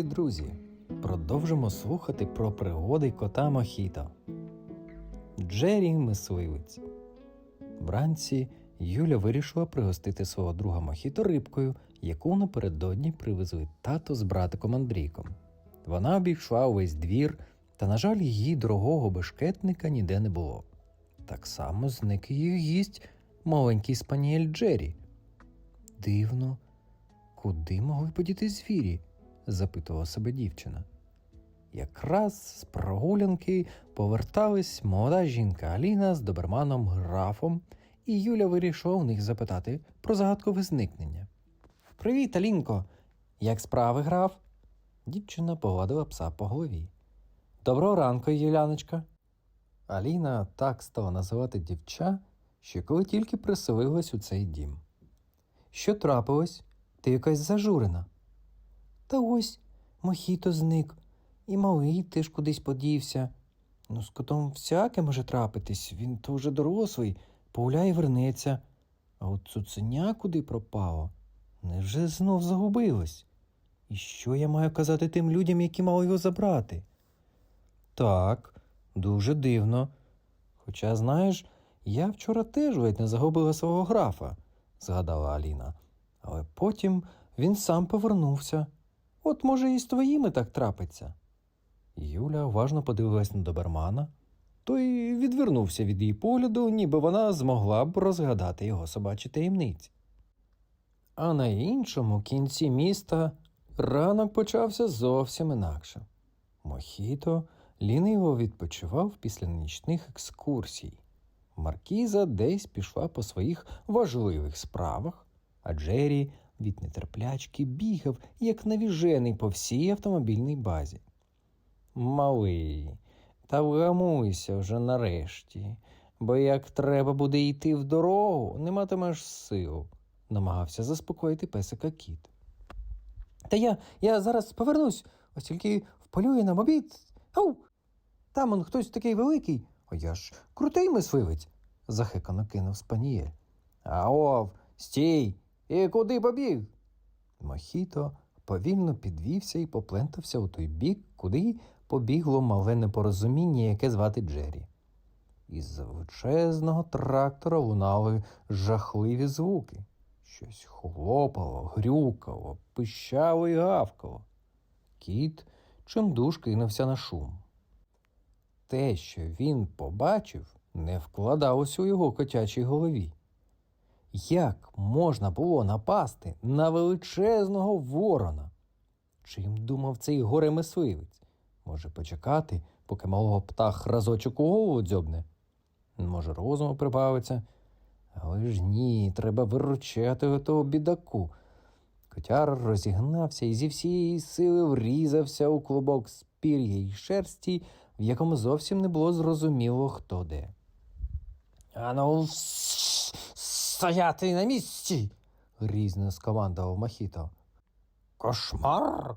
Привіт, друзі! Продовжимо слухати про пригоди кота Мохіто. Джері мисливець. Вранці Юля вирішила пригостити свого друга Мохіто рибкою, яку напередодні привезли тато з братиком Андрійком. Вона обійшла увесь двір, та, на жаль, її дорогого бешкетника ніде не було. Так само зник її гість маленький спаніель Джері. Дивно, куди могли подіти звірі? Запитувала себе дівчина. Якраз з прогулянки повертались молода жінка Аліна з доберманом графом, і Юля вирішила у них запитати про загадкове зникнення. Привіт, Алінко! Як справи граф? Дівчина погладила пса по голові. Доброго ранку, Юляночка. Аліна так стала називати дівча, що коли тільки приселилась у цей дім. Що трапилось? Ти якась зажурена. Та ось мохіто зник, і малий теж кудись подівся. Ну, з котом всяке може трапитись, він то вже дорослий, погуляє вернеться. А от цуценя куди пропало? Невже знов загубилось? І що я маю казати тим людям, які мали його забрати? Так, дуже дивно. Хоча, знаєш, я вчора теж ледь не загубила свого графа, згадала Аліна. Але потім він сам повернувся. От, може, і з твоїми так трапиться. Юля уважно подивилась на добермана, той відвернувся від її погляду, ніби вона змогла б розгадати його собачі таємниці. А на іншому кінці міста ранок почався зовсім інакше. Мохіто ліниво відпочивав після нічних екскурсій. Маркіза десь пішла по своїх важливих справах, а Джері від нетерплячки бігав, як навіжений по всій автомобільній базі. Малий, та вгамуйся вже нарешті, бо як треба буде йти в дорогу, не матимеш сил, намагався заспокоїти песика кіт. Та я, я зараз повернусь, ось тільки вполюю нам обід. Ау! Там он хтось такий великий, а я ж крутий мисливець, захекано кинув спанієль. Аов, стій! І куди побіг? Мохіто повільно підвівся і поплентався у той бік, куди побігло мале непорозуміння, яке звати Джері. Із величезного трактора лунали жахливі звуки. Щось хлопало, грюкало, пищало і гавкало. Кіт чимдуж кинувся на шум. Те, що він побачив, не вкладалось у його котячій голові. Як можна було напасти на величезного ворона? Чим думав цей горе мисливець? Може почекати, поки малого птах разочок у голову дзьобне? Може, розуму прибавиться? Але ж ні, треба виручати того бідаку. Котяр розігнався і зі всієї сили врізався у клубок з пір'я й шерсті, в якому зовсім не було зрозуміло, хто де. Ану, стояти на місці. грізно скомандував Махіто. Кошмар.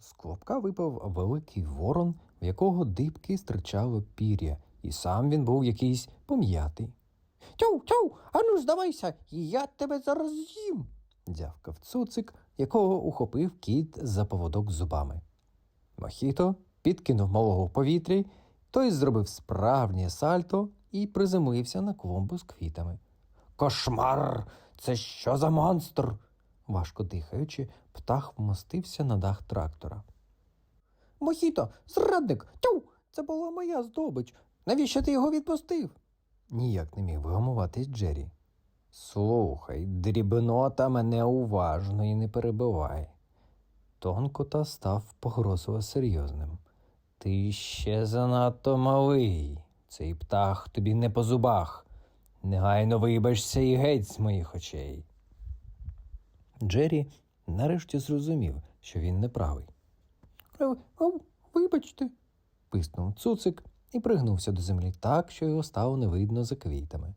З клопка випав великий ворон, в якого дибки стирчало пір'я, і сам він був якийсь пом'ятий. Тяу, тяу, ану здавайся, я тебе зараз з'їм. дзявкав цуцик, якого ухопив кіт за поводок зубами. Мохіто підкинув малого в повітрі, той зробив справжнє сальто і приземлився на клумбу з квітами. Кошмар! Це що за монстр? Важко дихаючи, птах вмостився на дах трактора. Мохіто, зрадник! Тю! Це була моя здобич. Навіщо ти його відпустив? Ніяк не міг вгамуватись Джері. Слухай, дрібнота мене уважно і не перебивай. Тон кота став погрозово серйозним. Ти ще занадто малий. Цей птах тобі не по зубах. Негайно вибачся і геть з моїх очей. Джері нарешті зрозумів, що він неправий. Вибачте, писнув цуцик і пригнувся до землі так, що його стало не видно за квітами.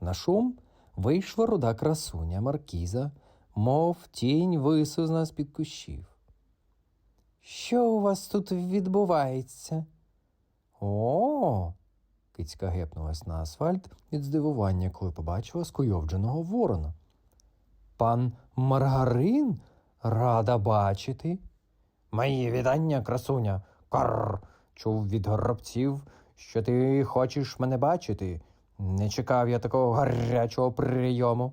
На шум вийшла руда красуня Маркіза, мов тінь висузна з під кущів. Що у вас тут відбувається? О. Кицька гепнулась на асфальт від здивування, коли побачила скуйовдженого ворона. Пан Маргарин рада бачити. Мої вітання, красуня. Карр. Чув від горобців, що ти хочеш мене бачити. Не чекав я такого гарячого прийому.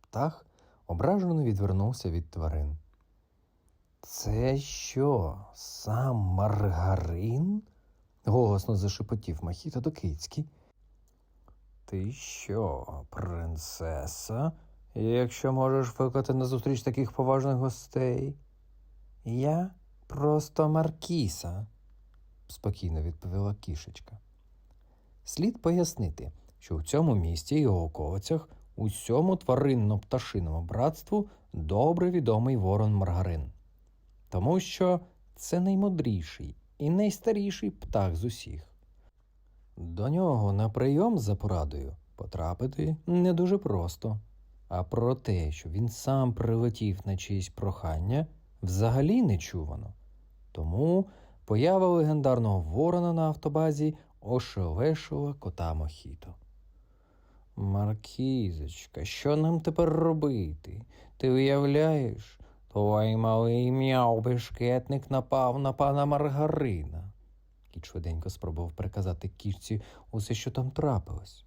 Птах ображено відвернувся від тварин. Це що, сам маргарин? Голосно зашепотів Махіто до. Ти що, принцеса? Якщо можеш викликати на зустріч таких поважних гостей? Я просто Маркіса, спокійно відповіла кішечка. Слід пояснити, що в цьому місті і околицях усьому тваринно-пташиному братству добре відомий ворон Маргарин, тому що це наймудріший і найстаріший птах з усіх. До нього на прийом за порадою потрапити не дуже просто, а про те, що він сам прилетів на чиїсь прохання, взагалі не чувано. Тому поява легендарного ворона на автобазі ошелешила кота Мохіто. Маркізочка, що нам тепер робити? Ти уявляєш, твій малий м'яу бешкетник напав на пана Маргарина. Кіт швиденько спробував переказати кішці усе, що там трапилось.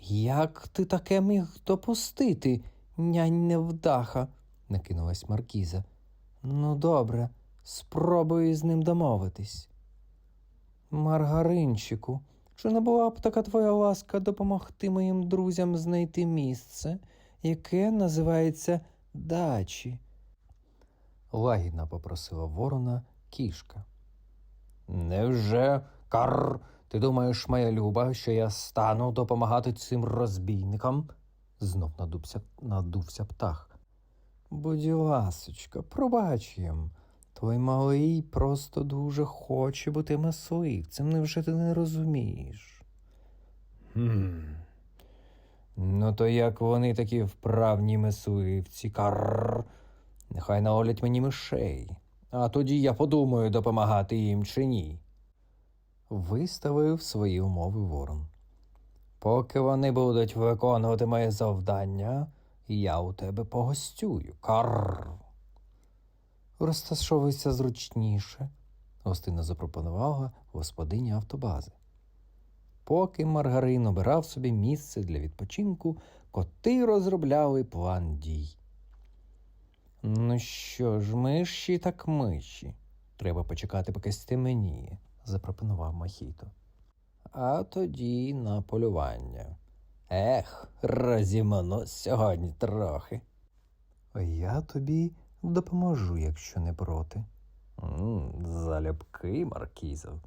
Як ти таке міг допустити, нянь невдаха? накинулась Маркіза. Ну, добре, спробую з ним домовитись. Маргаринчику, чи не була б така твоя ласка допомогти моїм друзям знайти місце, яке називається дачі? Лагідно попросила ворона кішка. Невже, Карр, ти думаєш, моя люба, що я стану допомагати цим розбійникам? знов надувся, надувся птах. Будь ласочка, пробач їм. Твій малий просто дуже хоче бути мисливцем, невже ти не розумієш? Хм. Ну, то як вони такі вправні мисливці, карр, нехай наловлять мені мишей, а тоді я подумаю, допомагати їм чи ні. Виставив свої умови ворон. Поки вони будуть виконувати моє завдання, я у тебе погостюю. Карр. Розташовуйся зручніше, гостинно запропонувала господиня автобази. Поки Маргарин обирав собі місце для відпочинку, коти розробляли план дій. Ну що ж, миші так миші. Треба почекати, поки стеменіє, запропонував Махіто. А тоді на полювання. Ех, розімано сьогодні трохи. Я тобі допоможу, якщо не проти. м залюбки, Маркізов.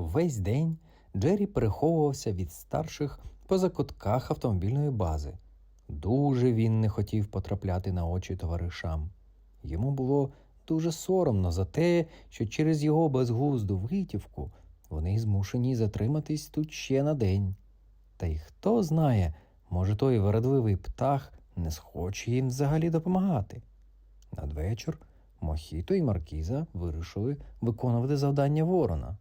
Весь день Джері переховувався від старших по закутках автомобільної бази. Дуже він не хотів потрапляти на очі товаришам. Йому було дуже соромно за те, що через його безглузду витівку вони змушені затриматись тут ще на день. Та й хто знає, може, той вередливий птах не схоче їм взагалі допомагати. Надвечір Мохіто і Маркіза вирішили виконувати завдання ворона.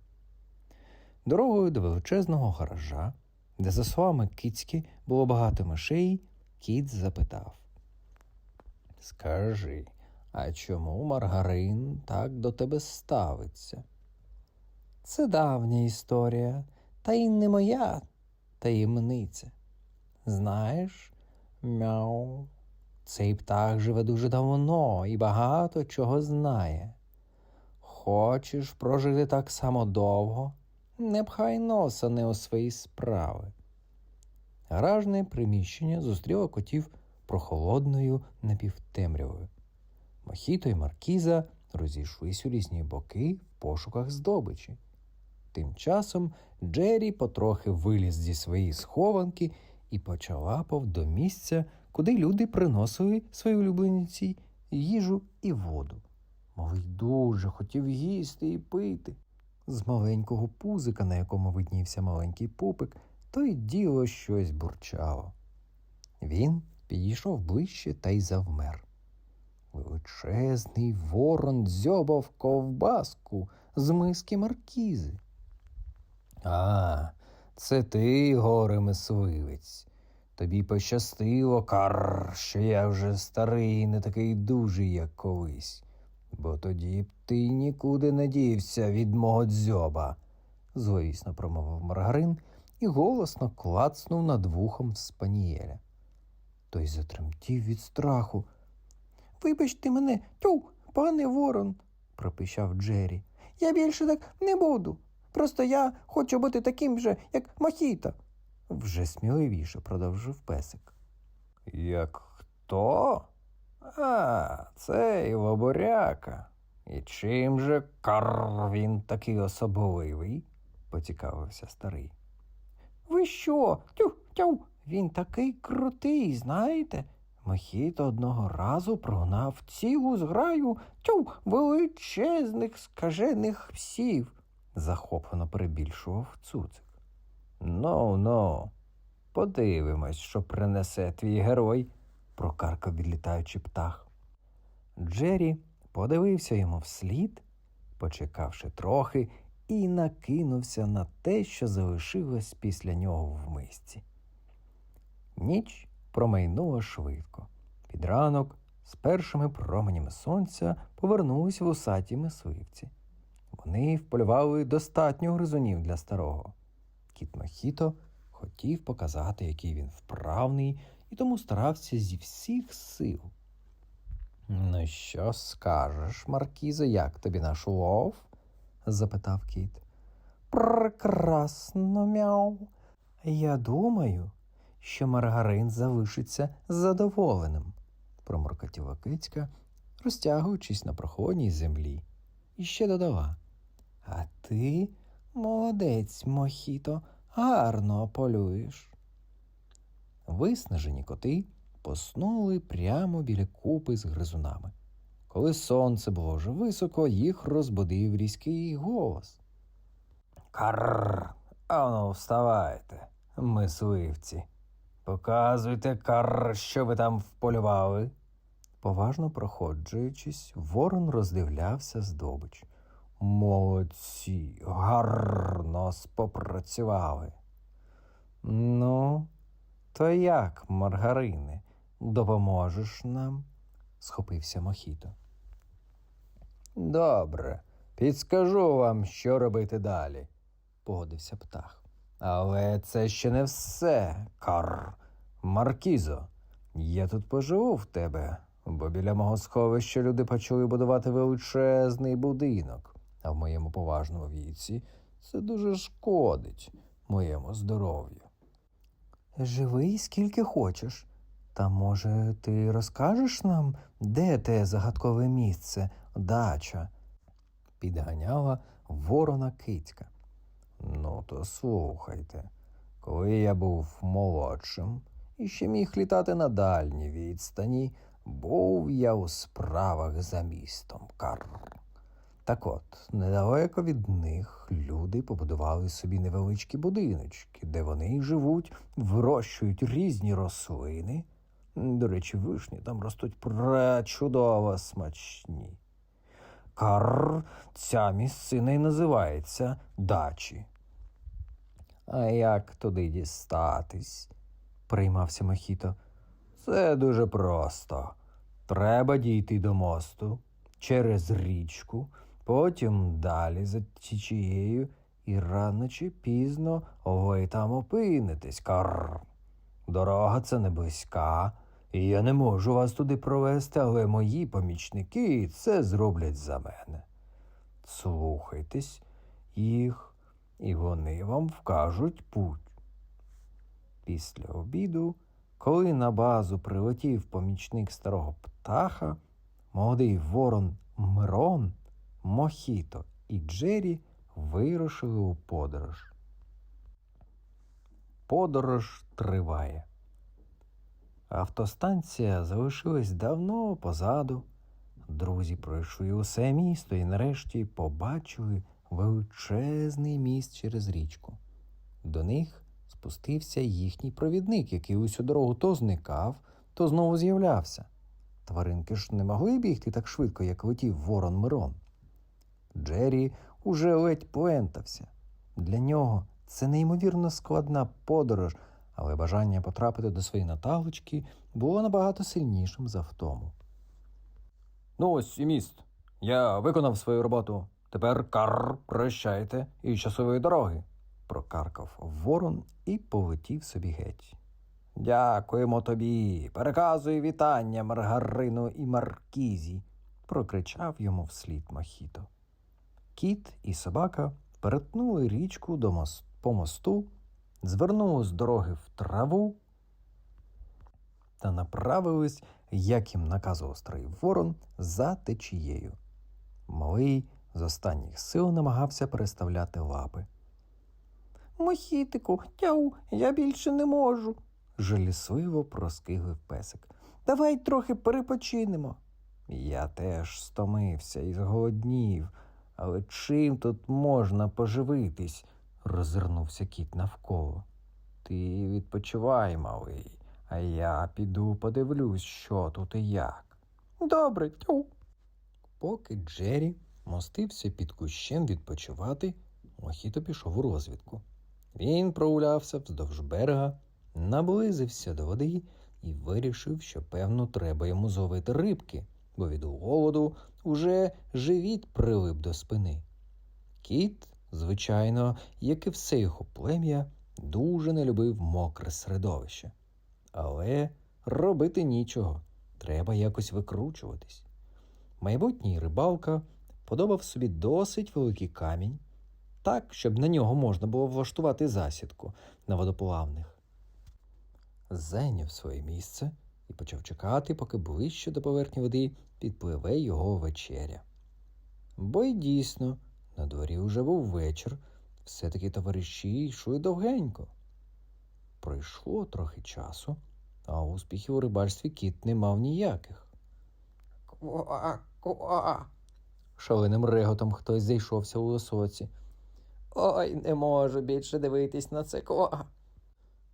Дорогою до величезного гаража, де за словами кицьки було багато мишей, кіт запитав. Скажи, а чому Маргарин так до тебе ставиться? Це давня історія, та й не моя таємниця. Знаєш, мяу, цей птах живе дуже давно і багато чого знає. Хочеш прожити так само довго? Не пхай носа не у свої справи. Гаражне приміщення зустріло котів прохолодною напівтемрявою. Мохіто і Маркіза розійшлись у різні боки в пошуках здобичі. Тим часом Джері потрохи виліз зі своєї схованки і почалапав до місця, куди люди приносили свої улюблениці їжу і воду. Малий дуже хотів їсти і пити. З маленького пузика, на якому виднівся маленький пупик, то й діло щось бурчало. Він підійшов ближче та й завмер. Величезний ворон дзьобав ковбаску з миски маркізи. А, це ти, горе мисливець. Тобі пощастило, Карр, що я вже старий не такий дужий, як колись, бо тоді б ти нікуди не дівся від мого дзьоба, зловісно промовив Маргарин і голосно клацнув над вухом спанієля. Той затремтів від страху. Вибачте мене, тю, пане ворон, пропищав Джері. Я більше так не буду. Просто я хочу бути таким же, як Мохіто. Вже сміливіше продовжив песик. Як хто? А, цей лоборяка. І чим же кар він такий особливий? поцікавився старий. Ви що? Тю, тю, він такий крутий, знаєте? Мохіто одного разу прогнав цілу зграю тю, величезних скажених псів, захоплено перебільшував цуцик. Ну, ну, подивимось, що принесе твій герой, прокаркав відлітаючи птах. Джері подивився йому вслід, почекавши трохи, і накинувся на те, що залишилось після нього в мисці. Ніч промайнула швидко. Під ранок з першими променями сонця повернулись вусаті мисливці. Вони вполювали достатньо гризунів для старого. Кіт Мохіто хотів показати, який він вправний, і тому старався зі всіх сил. Ну, що скажеш, Маркізо, як тобі наш лов? запитав кіт. Прекрасно, мяу. Я думаю, що Маргарин залишиться задоволеним, проморкотіла кицька, розтягуючись на проходній землі, і ще додала. А ти, молодець, Мохіто, гарно полюєш. Виснажені коти поснули прямо біля купи з гризунами. Коли сонце було вже високо, їх розбудив різкий голос. Карр, ану, вставайте, мисливці. Показуйте, карр, що ви там вполювали. Поважно проходжуючись, ворон роздивлявся здобич. Молодці, гарно спопрацювали. Ну, то як, Маргарине, допоможеш нам? схопився Мохіто. Добре, підскажу вам, що робити далі, погодився птах. Але це ще не все, Кар. Маркізо. Я тут поживу в тебе, бо біля мого сховища люди почали будувати величезний будинок, а в моєму поважному віці це дуже шкодить моєму здоров'ю. Живи скільки хочеш. Та може ти розкажеш нам, де те загадкове місце, дача? підганяла ворона кицька. Ну, то слухайте, коли я був молодшим і ще міг літати на дальній відстані, був я у справах за містом Карл. Так от, недалеко від них люди побудували собі невеличкі будиночки, де вони живуть, вирощують різні рослини. До речі, вишні там ростуть пречудово смачні. Карр, ця місцина й називається дачі. А як туди дістатись? приймався Мохіто. Це дуже просто. Треба дійти до мосту через річку, потім далі за тічією, і рано чи пізно ви там опинитесь, карр. Дорога це не близька, і я не можу вас туди провести, але мої помічники це зроблять за мене. Слухайтесь їх, і вони вам вкажуть путь. Після обіду, коли на базу прилетів помічник старого птаха, молодий ворон Мирон, Мохіто і Джері вирушили у подорож. Подорож триває. Автостанція залишилась давно позаду. Друзі пройшли усе місто і нарешті побачили величезний міст через річку. До них спустився їхній провідник, який усю дорогу то зникав, то знову з'являвся. Тваринки ж не могли бігти так швидко, як летів ворон Мирон. Джері уже ледь поентався. Для нього це неймовірно складна подорож, але бажання потрапити до своєї Наталочки було набагато сильнішим за втому. Ну ось і міст. Я виконав свою роботу. Тепер кар, прощайте і щасливої дороги. прокаркав ворон і полетів собі геть. Дякуємо тобі. Переказуй вітання Маргарину і Маркізі, прокричав йому вслід Мохіто. Кіт і собака перетнули річку до мос- по мосту, звернули з дороги в траву та направились, як їм наказував старий ворон, за течією. Малий з останніх сил намагався переставляти лапи. Мохітику, тяу, я більше не можу. жалісливо проскиглив песик. Давай трохи перепочинемо. Я теж стомився і зголоднів, але чим тут можна поживитись? роззирнувся кіт навколо. Ти відпочивай, малий, а я піду подивлюсь, що тут і як. Добре, тю. Поки Джері мостився під кущем відпочивати, Мохіто пішов у розвідку. Він прогулявся вздовж берега, наблизився до води і вирішив, що, певно, треба йому зловити рибки, бо від голоду уже живіт прилип до спини. Кіт, звичайно, як і все його плем'я, дуже не любив мокре середовище. Але робити нічого, треба якось викручуватись. Майбутній рибалка подобав собі досить великий камінь, так, щоб на нього можна було влаштувати засідку на водоплавних. Зайняв своє місце і почав чекати, поки ближче до поверхні води підпливе його вечеря. Бо й дійсно, на дворі вже був вечір, все-таки товариші йшли довгенько. Пройшло трохи часу, а успіхів у рибальстві кіт не мав ніяких. Ква, ква. Шаленим реготом хтось зайшовся у лосоці. Ой, не можу більше дивитись на це ква.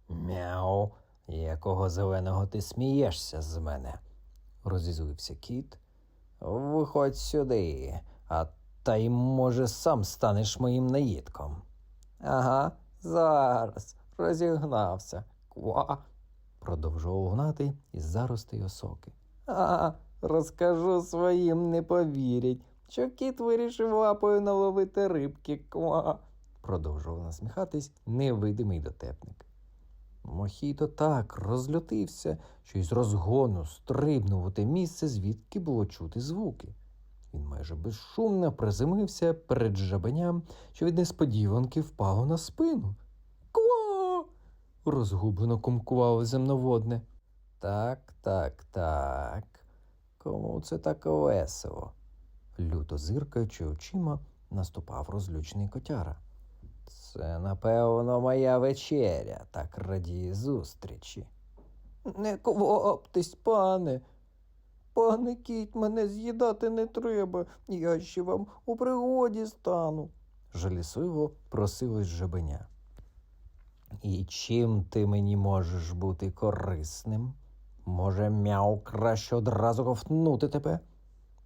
Мяу, якого зеленого ти смієшся з мене? розізлився кіт. Виходь сюди, а та й, може, сам станеш моїм наїдком. Ага, зараз розігнався. Ква. продовжував лунати із заростей осоки. А, розкажу своїм, не повірять, що кіт вирішив лапою наловити рибки. Ква. продовжував насміхатись невидимий дотепник. Мохіто так розлютився, що із розгону стрибнув у те місце, звідки було чути звуки. Він майже безшумно приземлився перед жабеням, що від несподіванки впало на спину. Ква. розгублено кумкувало земноводне. Так, так, так. Кому це так весело? Люто зиркаючи очима, наступав розлючений котяра. Це, напевно, моя вечеря, так радіє зустрічі. Не квоптесь, пане. Пане кіт, мене з'їдати не треба, я ще вам у пригоді стану. жалісливо просилось жабеня. І чим ти мені можеш бути корисним? Може, мяу краще одразу ковтнути тебе?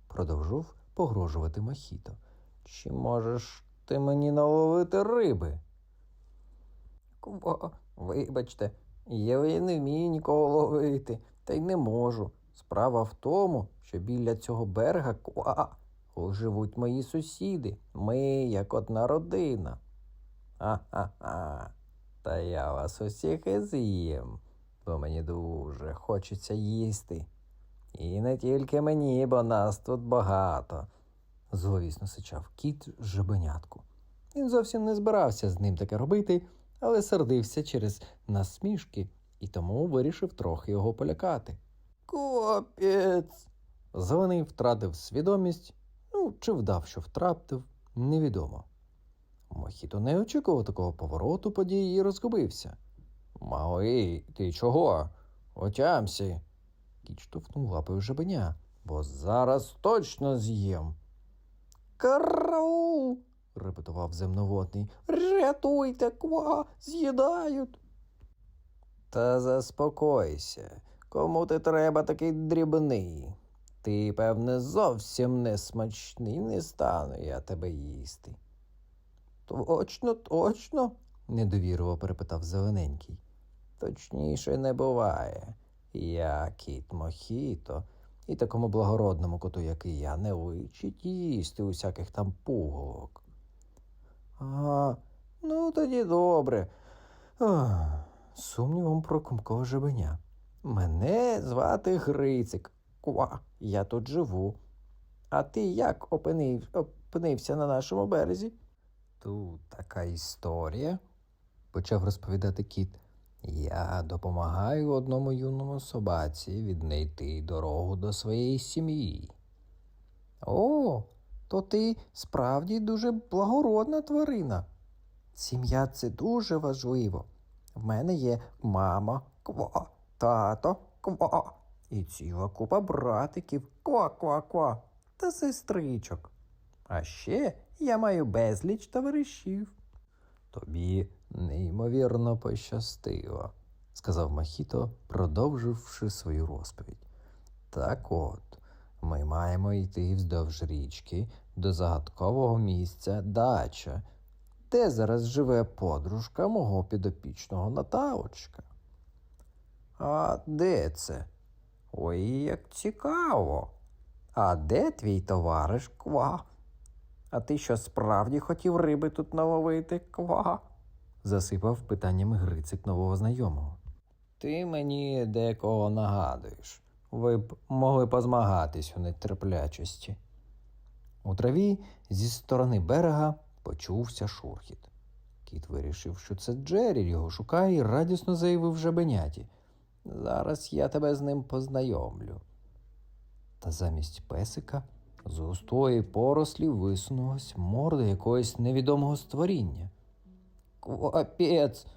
продовжив погрожувати Мохіто. Чи можеш ти мені наловити риби? Ква, вибачте, я не вмію нікого ловити, та й не можу. Справа в тому, що біля цього берега ква живуть мої сусіди. Ми як одна родина. А-а-а. Та я вас усіх і з'їм, бо мені дуже хочеться їсти. І не тільки мені, бо нас тут багато, зловісно сичав кіт жабенятку. Він зовсім не збирався з ним таке робити, але сердився через насмішки і тому вирішив трохи його полякати. Капець. Зелений втратив свідомість, ну, чи вдав, що втратив, невідомо. Мохіто не очікував такого повороту подій і розгубився. Малий, ти чого? Отямся. Кіт штовхнув лапою жабеня, бо зараз точно з'їм. Караул. репетував земноводний. Рятуйте, ква, з'їдають. Та заспокойся, кому ти треба такий дрібний. Ти, певне, зовсім не смачний, не стану я тебе їсти. Точно, точно? недовірливо перепитав зелененький. Точніше не буває. Я кіт Мохіто, і такому благородному коту, який я, не личить їсти усяких там пуговок. А, ну тоді добре. Сумнівом прокумкого жебеня. Мене звати Грицик. Ква, я тут живу. А ти як опинив, опинився на нашому березі? Тут така історія, почав розповідати кіт. Я допомагаю одному юному собаці віднайти дорогу до своєї сім'ї. О, то ти справді дуже благородна тварина. Сім'я це дуже важливо. В мене є мама, ква, тато, ква, і ціла купа братиків, ква-ква-ква, та сестричок. А ще я маю безліч товаришів. Тобі неймовірно пощастило, сказав Махіто, продовживши свою розповідь. Так от, ми маємо йти вздовж річки до загадкового місця дача, де зараз живе подружка мого підопічного Наталочка. А де це? Ой, як цікаво. А де твій товариш Ква? А ти що справді хотів риби тут наловити, Ква? засипав питаннями Грицик нового знайомого. Ти мені декого нагадуєш. Ви б могли позмагатись у нетерплячості. У траві зі сторони берега почувся шурхіт. Кіт вирішив, що це Джері його шукає і радісно заявив жабеняті. Зараз я тебе з ним познайомлю. Та замість песика з густої порослі висунулась морда якогось невідомого створіння. Квапець,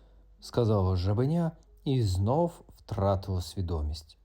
сказало жабеня і знов втратило свідомість.